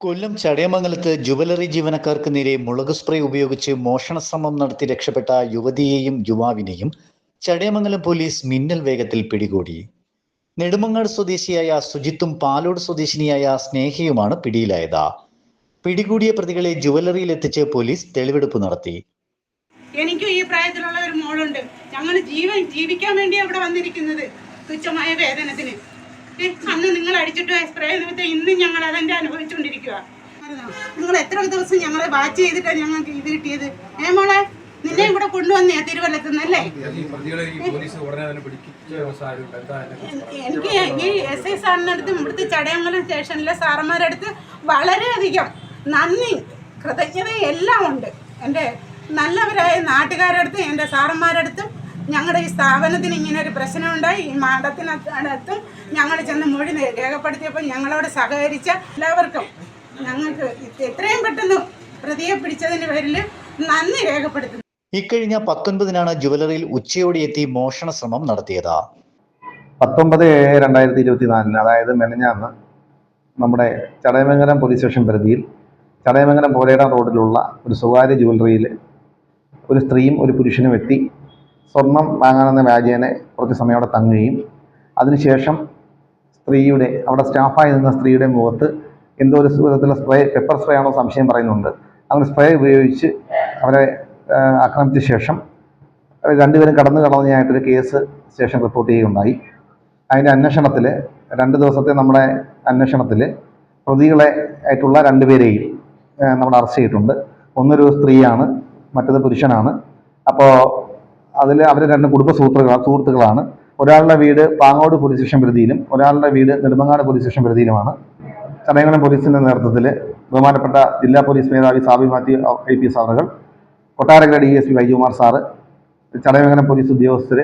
കൊല്ലം ചടയമംഗലത്ത് jewellery ജീവനക്കാർക്ക് നേരെ മുളക് സ്പ്രേ ഉപയോഗിച്ച് മോഷണ ശ്രമം നടത്തി രക്ഷപ്പെട്ട യുവതിയെയും യുവാവിനെയും ചടയമംഗലം പോലീസ് മിന്നൽ വേഗത്തിൽ പിടികൂടി. നെടുമങ്ങാട് സ്വദേശിയായ സുജിത്തും പാലോട് സ്വദേശിനിയായ സ്നേഹയുമാണ് പിടിയിലായത്. പിടികൂടിയ പ്രതികളെ ജുവലറിയിൽ എത്തിച്ച് പോലീസ് തെളിവെടുപ്പ് നടത്തി. എനിക്കും ഈ പ്രായത്തിലുള്ള ഒരു മോളുണ്ട്. ഞങ്ങൾ ജീവൻ ജീവിക്കാൻ വേണ്ടി അവിടെ വന്നിരിക്കുന്നത്. തുച്ഛമായ വേതനത്തിന്. അന്ന് നിങ്ങൾ അടിച്ചിട്ട് സ്പ്രേ ചെയ്തിട്ട് ഇന്നും ഞങ്ങൾ അതെന്റെ അനുഭവിച്ചുകൊണ്ടിരിക്കുക നിങ്ങൾ എത്ര ദിവസം ഞങ്ങളെ വാച്ച് ചെയ്തിട്ടാണ് ഞങ്ങൾക്ക് ഇത് കിട്ടിയത്? ഏ മോളെ നിന്നെയും കൂടെ കൊണ്ടുവന്നേ തിരുവല്ലത്ത് നിന്നല്ലേ എനിക്ക് ഈ എസ് ഐ സാറിന്റെ അടുത്തും ഇവിടുത്തെ ചടയമംഗലം സ്റ്റേഷനിലെ സാറന്മാരുടെ അടുത്ത് വളരെയധികം നന്ദി കൃതജ്ഞത എല്ലാം ഉണ്ട്. എന്റെ നല്ലവരായ നാട്ടുകാരുടെ അടുത്തും എന്റെ സാറന്മാരുടെ അടുത്തും ഞങ്ങളുടെ ഈ സ്ഥാപനത്തിന് ഇങ്ങനെ ഒരു പ്രശ്നമുണ്ടായി. ഈ മാഡത്തിനടുത്തും ഞങ്ങൾ ചെന്ന് മൊഴി രേഖപ്പെടുത്തിയപ്പോൾ ഞങ്ങളോട് സഹകരിച്ച എല്ലാവർക്കും ഞങ്ങൾക്ക് എത്രയും പെട്ടെന്ന് പ്രതിയെ പിടിച്ചതിന് പേരിൽ നന്ദി രേഖപ്പെടുത്തുന്നു. ഇക്കഴിഞ്ഞ പത്തൊൻപതിനാണ് ജുവലറിയിൽ ഉച്ചയോടെ എത്തി മോഷണ ശ്രമം നടത്തിയത്. പത്തൊമ്പത് ഏഴ് രണ്ടായിരത്തി ഇരുപത്തി നാലിന് അതായത് മെനഞ്ഞാന്ന് നമ്മുടെ ചടയമംഗലം പോലീസ് സ്റ്റേഷൻ പരിധിയിൽ ചടയമംഗലം പോലേടം റോഡിലുള്ള ഒരു സ്വകാര്യ ജുവലറിയിൽ ഒരു സ്ത്രീയും ഒരു പുരുഷനും എത്തി. സ്വർണം വാങ്ങാനെന്ന വ്യാജേനെ കുറച്ച് സമയം അവിടെ തങ്ങുകയും അതിനുശേഷം സ്ത്രീയുടെ അവിടെ സ്റ്റാഫായി നിന്ന സ്ത്രീയുടെ മുഖത്ത് എന്തോ ഒരു വിധത്തിലുള്ള സ്പ്രേ പെപ്പർ സ്പ്രേ ആണോ സംശയം പറയുന്നുണ്ട്. അങ്ങനെ സ്പ്രേ ഉപയോഗിച്ച് അവരെ ആക്രമിച്ച ശേഷം രണ്ടുപേരും കടന്നു കളഞ്ഞായിട്ടൊരു കേസ് സ്റ്റേഷൻ റിപ്പോർട്ട് ചെയ്യുകയുണ്ടായി. അതിന്റെ അന്വേഷണത്തിൽ രണ്ട് ദിവസത്തെ നമ്മുടെ അന്വേഷണത്തിൽ പ്രതികളെ ആയിട്ടുള്ള രണ്ടുപേരെയും നമ്മൾ അറസ്റ്റ് ചെയ്തിട്ടുണ്ട്. ഒന്നൊരു സ്ത്രീയാണ് മറ്റത് പുരുഷനാണ്. അപ്പോൾ അതിൽ അവർ രണ്ട് കുടുംബ സുഹൃത്തുക്കളാണ് സുഹൃത്തുക്കളാണ്. ഒരാളുടെ വീട് പാങ്ങോട് പോലീസ് സ്റ്റേഷൻ പരിധിയിലും ഒരാളുടെ വീട് നെടുമങ്ങാട് പോലീസ് സ്റ്റേഷൻ പരിധിയിലുമാണ്. ചടയംകുളം പോലീസിന്റെ നേതൃത്വത്തിൽ ബഹുമാനപ്പെട്ട ജില്ലാ പോലീസ് മേധാവി Sabi Mathew I P S അവറുകൾ Kottarakkara D S P Vaijukumar sir Chadayamangalam police ഉദ്യോഗസ്ഥർ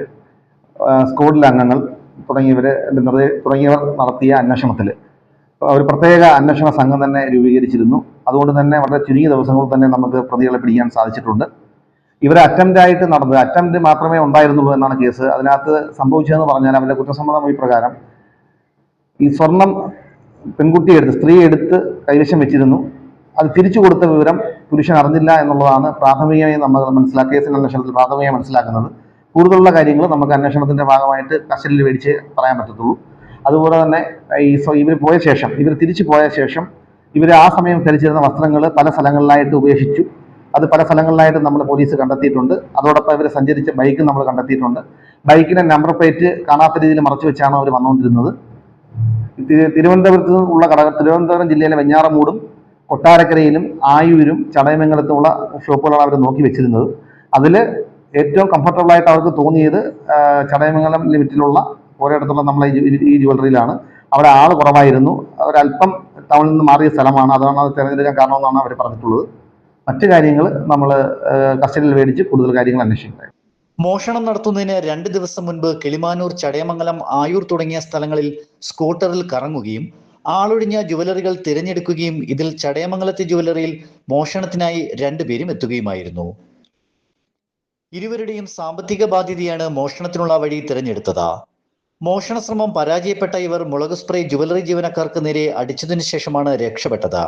സ്ക്വാഡിലെ അംഗങ്ങൾ തുടങ്ങിയവർ തുടങ്ങിയവർ നടത്തിയ അന്വേഷണത്തിൽ ഒരു പ്രത്യേക അന്വേഷണ സംഘം തന്നെ രൂപീകരിച്ചിരുന്നു. അതുകൊണ്ട് തന്നെ വളരെ ചുരുങ്ങിയ ദിവസങ്ങളിൽ തന്നെ നമുക്ക് പ്രതികളെ പിടിക്കാൻ സാധിച്ചിട്ടുണ്ട്. ഇവരെ അറ്റംപ്റ്റ് ആയിട്ട് നടന്നത് അറ്റംപ്റ്റ് മാത്രമേ ഉണ്ടായിരുന്നുള്ളൂ എന്നാണ് കേസ്. അതിനകത്ത് സംഭവിച്ചതെന്ന് പറഞ്ഞാൽ അവരുടെ കുറ്റസമ്മതം ഈ പ്രകാരം ഈ സ്വർണം പെൺകുട്ടി എടുത്ത് സ്ത്രീ എടുത്ത് കൈവശം വെച്ചിരുന്നു. അത് തിരിച്ചു കൊടുത്ത വിവരം പുരുഷൻ അറിഞ്ഞില്ല എന്നുള്ളതാണ് പ്രാഥമികമായി നമ്മൾ മനസ്സിലാക്കിയ കേസിന്റെ അന്വേഷണത്തിൽ പ്രാഥമികമായി മനസ്സിലാക്കുന്നത്. കൂടുതലുള്ള കാര്യങ്ങൾ നമുക്ക് അന്വേഷണത്തിന്റെ ഭാഗമായിട്ട് കസ്റ്റഡിയിൽ മേടിച്ച് പറയാൻ പറ്റത്തുള്ളൂ. അതുപോലെ തന്നെ ഈ ഇവർ പോയ ശേഷം ഇവർ തിരിച്ചു പോയ ശേഷം ഇവർ ആ സമയം ധരിച്ചിരുന്ന വസ്ത്രങ്ങൾ പല സ്ഥലങ്ങളിലായിട്ട് ഉപേക്ഷിച്ചു. അത് പല സ്ഥലങ്ങളിലായിട്ട് നമ്മൾ പോലീസ് കണ്ടെത്തിയിട്ടുണ്ട്. അതോടൊപ്പം ഇവർ സഞ്ചരിച്ച ബൈക്ക് നമ്മൾ കണ്ടെത്തിയിട്ടുണ്ട്. ബൈക്കിന്റെ നമ്പർ പ്ലേറ്റ് കാണാത്ത രീതിയിൽ മറച്ചു വെച്ചാണ് അവർ വന്നുകൊണ്ടിരുന്നത്. തിരുവനന്തപുരത്ത് ഉള്ള ഘടക തിരുവനന്തപുരം ജില്ലയിലെ വെഞ്ഞാറമൂടും കൊട്ടാരക്കരയിലും ആയൂരും ചടയമംഗലത്തുമുള്ള ഷോപ്പുകളാണ് അവർ നോക്കി വെച്ചിരുന്നത്. അതിൽ ഏറ്റവും കംഫർട്ടബിൾ ആയിട്ട് അവർക്ക് തോന്നിയത് ചടയമംഗലം ലിമിറ്റിലുള്ള ഒരിടത്തുള്ള നമ്മളെ ഈ ജ്വല്ലറിയിലാണ് അവിടെ ആൾ കുറവായിരുന്നു. അവരല്പം ടൗണിൽ നിന്ന് മാറിയ സ്ഥലമാണ്. അതാണ് അത് തിരഞ്ഞെടുക്കാൻ കാരണമെന്നാണ് അവർ പറഞ്ഞിട്ടുള്ളത്. മറ്റു കാര്യങ്ങൾ നമ്മൾ കസ്റ്റഡിയിൽ മേടിച്ച് കൂടുതൽ കാര്യങ്ങൾ അന്വേഷിക്കുന്നത് മോഷണം നടത്തുന്നതിന് രണ്ട് ദിവസം മുൻപ് കിളിമാനൂർ ചടയമംഗലം ആയൂർ തുടങ്ങിയ സ്ഥലങ്ങളിൽ സ്കൂട്ടറിൽ കറങ്ങുകയും ആളൊഴിഞ്ഞ ജുവലറികൾ തിരഞ്ഞെടുക്കുകയും ഇതിൽ ചടയമംഗലത്തെ ജുവലറിയിൽ മോഷണത്തിനായി രണ്ടുപേരും എത്തുകയുമായിരുന്നു. ഇരുവരുടെയും സാമ്പത്തിക ബാധ്യതയാണ് മോഷണത്തിനുള്ള വഴി തിരഞ്ഞെടുത്തത്. മോഷണ ശ്രമം പരാജയപ്പെട്ട ഇവർ മുളക് സ്പ്രേ ജുവലറി ജീവനക്കാർക്ക് നേരെ അടിച്ചതിനു ശേഷമാണ് രക്ഷപ്പെട്ടത്.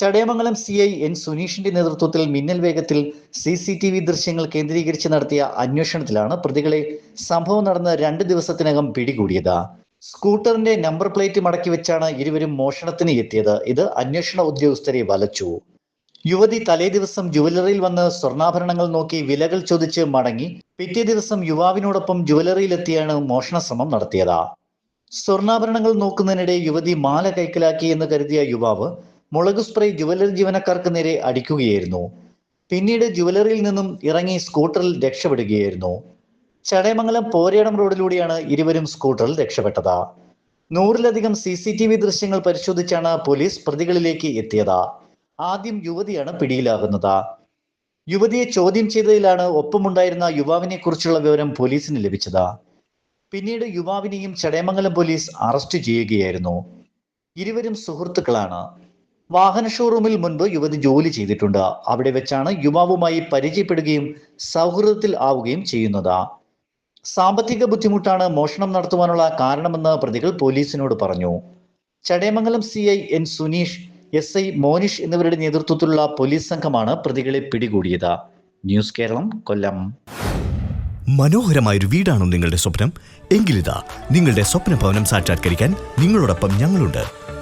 ചടയമംഗലം സി ഐ എൻ സുനീഷിന്റെ നേതൃത്വത്തിൽ മിന്നൽ വേഗത്തിൽ സി സി ടി വി ദൃശ്യങ്ങൾ കേന്ദ്രീകരിച്ച് നടത്തിയ അന്വേഷണത്തിലാണ് പ്രതികളെ സംഭവം നടന്ന രണ്ട് ദിവസത്തിനകം പിടികൂടിയത്. സ്കൂട്ടറിന്റെ നമ്പർ പ്ലേറ്റ് മടക്കി വെച്ചാണ് ഇരുവരും മോഷണത്തിന് എത്തിയത്. ഇത് അന്വേഷണ ഉദ്യോഗസ്ഥരെ വലച്ചു. യുവതി തലേ ദിവസം ജുവലറിയിൽ വന്ന് സ്വർണാഭരണങ്ങൾ നോക്കി വിലകൾ ചോദിച്ച് മടങ്ങി പിറ്റേ ദിവസം യുവാവിനോടൊപ്പം ജുവലറിയിലെത്തിയാണ് മോഷണ ശ്രമം നടത്തിയത്. സ്വർണാഭരണങ്ങൾ നോക്കുന്നതിനിടെ യുവതി മാല കൈക്കലാക്കി എന്ന് കരുതിയ യുവാവ് മുളക് സ്പ്രേ ജുവലറി ജീവനക്കാർക്ക് നേരെ അടിക്കുകയായിരുന്നു. പിന്നീട് ജുവലറിയിൽ നിന്നും ഇറങ്ങി സ്കൂട്ടറിൽ രക്ഷപ്പെടുകയായിരുന്നു. ചടയമംഗലം പോരേടം റോഡിലൂടെയാണ് ഇരുവരും സ്കൂട്ടറിൽ രക്ഷപ്പെട്ടത്. നൂറിലധികം സി സി ടി വി ദൃശ്യങ്ങൾ പരിശോധിച്ചാണ് പോലീസ് പ്രതികളിലേക്ക് എത്തിയത്. ആദ്യം യുവതിയാണ് പിടിയിലാകുന്നത്. യുവതിയെ ചോദ്യം ചെയ്തതിലാണ് ഒപ്പമുണ്ടായിരുന്ന യുവാവിനെ കുറിച്ചുള്ള വിവരം പോലീസിന് ലഭിച്ചത്. പിന്നീട് യുവാവിനെയും ചടയമംഗലം പോലീസ് അറസ്റ്റ് ചെയ്യുകയായിരുന്നു. ഇരുവരും സുഹൃത്തുക്കളാണ്. വാഹന ഷോറൂമിൽ മുൻപ് യുവതി ജോലി ചെയ്തിട്ടുണ്ട്. അവിടെ വെച്ചാണ് യുവാവുമായി പരിചയപ്പെടുകയും സൗഹൃദത്തിൽ ആവുകയും ചെയ്യുന്നത്. സാമ്പത്തിക ബുദ്ധിമുട്ടാണ് മോഷണം നടത്തുവാനുള്ള കാരണമെന്ന് പ്രതികൾ പോലീസിനോട് പറഞ്ഞു. Chadayamangalam C I N Suneesh S I Monish എന്നിവരുടെ നേതൃത്വത്തിലുള്ള പോലീസ് സംഘമാണ് പ്രതികളെ പിടികൂടിയത്. ന്യൂസ് കേരളം കൊല്ലം. മനോഹരമായ ഒരു വീടാണോ നിങ്ങളുടെ സ്വപ്നം. എങ്കിലിതാ നിങ്ങളുടെ സ്വപ്ന ഭവനം സാക്ഷാത്കരിക്കാൻ നിങ്ങളോടൊപ്പം ഞങ്ങളുണ്ട്.